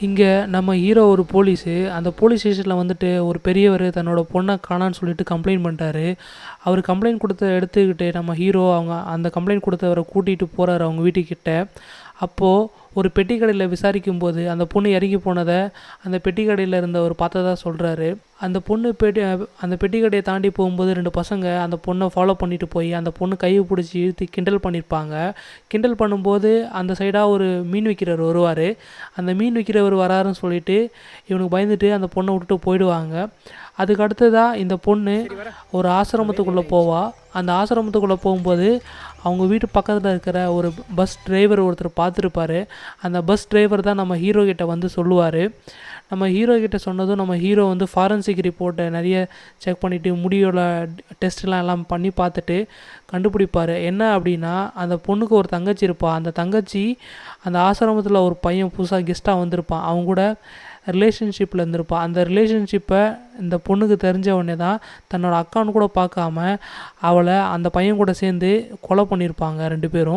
இங்கே நம்ம ஹீரோ ஒரு போலீஸு அந்த போலீஸ் ஸ்டேஷனில் வந்துட்டு ஒரு பெரியவர் தன்னோட பொண்ணை காணான்னு சொல்லிட்டு கம்ப்ளைண்ட் பண்ணிட்டாரு. அவர் கம்ப்ளைண்ட் கொடுத்த எடுத்துக்கிட்டு நம்ம ஹீரோ அவங்க அந்த கம்ப்ளைண்ட் கொடுத்தவரை கூட்டிகிட்டு போகிறாரு அவங்க வீட்டுக்கிட்ட. அப்போது ஒரு பெட்டி கடையில் விசாரிக்கும் போது அந்த பொண்ணு இறங்கி போனதை அந்த பெட்டி கடையில் இருந்தவர் பார்த்ததா சொல்கிறாரு அந்த பொண்ணு பெட்டி அந்த பெட்டி கடையை தாண்டி போகும்போது ரெண்டு பசங்க அந்த பொண்ணை ஃபாலோ பண்ணிட்டு போய் அந்த பொண்ணு கையை பிடிச்சி இழுத்து கிண்டல் பண்ணியிருப்பாங்க கிண்டல் பண்ணும்போது அந்த சைடாக ஒரு மீன் விற்கிறவர் வருவார். அந்த மீன் விற்கிறவர் வராருன்னு சொல்லிட்டு இவனுக்கு பயந்துட்டு அந்த பொண்ணை விட்டுட்டு போயிடுவாங்க. அதுக்கு அடுத்ததாக இந்த பொண்ணு ஒரு ஆசிரமத்துக்குள்ளே போவா. அந்த ஆசிரமத்துக்குள்ளே போகும்போது அவங்க வீட்டு பக்கத்தில் இருக்கிற ஒரு பஸ் டிரைவர் ஒருத்தர் பார்த்துருப்பாரு. அந்த பஸ் டிரைவர் தான் நம்ம ஹீரோ கிட்ட வந்து சொல்லுவார். நம்ம ஹீரோ கிட்ட சொன்னதும் நம்ம ஹீரோ வந்து ஃபாரன்சிக் ரிப்போர்ட்டை நிறைய செக் பண்ணிவிட்டு முடியோட டெஸ்ட்லாம் எல்லாம் பண்ணி பார்த்துட்டு கண்டுபிடிப்பார். என்ன அப்படின்னா அந்த பொண்ணுக்கு ஒரு தங்கச்சி இருப்பாள் அந்த தங்கச்சி அந்த ஆசிரமத்தில் ஒரு பையன் புதுசாக கெஸ்ட்டாக வந்திருப்பான். அவங்க கூட ரிலேஷன்ஷிப்பில் இருந்திருப்பாள் அந்த ரிலேஷன்ஷிப்பை இந்த பொண்ணுக்கு தெரிஞ்ச உடனே தான் தன்னோட அக்கான்னு கூட பார்க்காம அவளை அந்த பையன் கூட சேர்ந்து கொலை பண்ணியிருப்பாங்க ரெண்டு பேரும்.